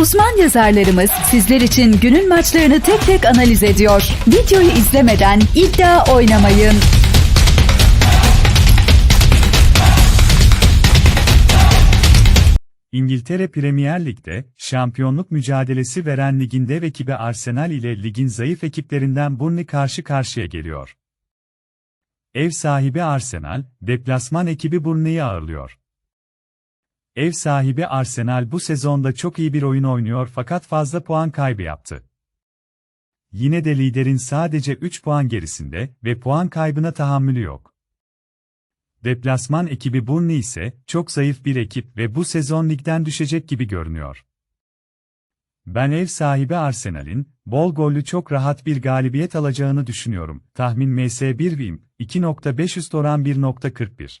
Uzman yazarlarımız sizler için günün maçlarını tek tek analiz ediyor. Videoyu izlemeden iddia oynamayın. İngiltere Premier Lig'de şampiyonluk mücadelesi veren ligin dev ekibi Arsenal ile ligin zayıf ekiplerinden Burnley karşı karşıya geliyor. Ev sahibi Arsenal, deplasman ekibi Burnley'i ağırlıyor. Ev sahibi Arsenal bu sezonda çok iyi bir oyun oynuyor fakat fazla puan kaybı yaptı. Yine de liderin sadece 3 puan gerisinde ve puan kaybına tahammülü yok. Deplasman ekibi Burnley ise çok zayıf bir ekip ve bu sezon ligden düşecek gibi görünüyor. Ben ev sahibi Arsenal'in bol gollü çok rahat bir galibiyet alacağını düşünüyorum. Tahmin MS1 Vim 2.5 üst oran 1.41.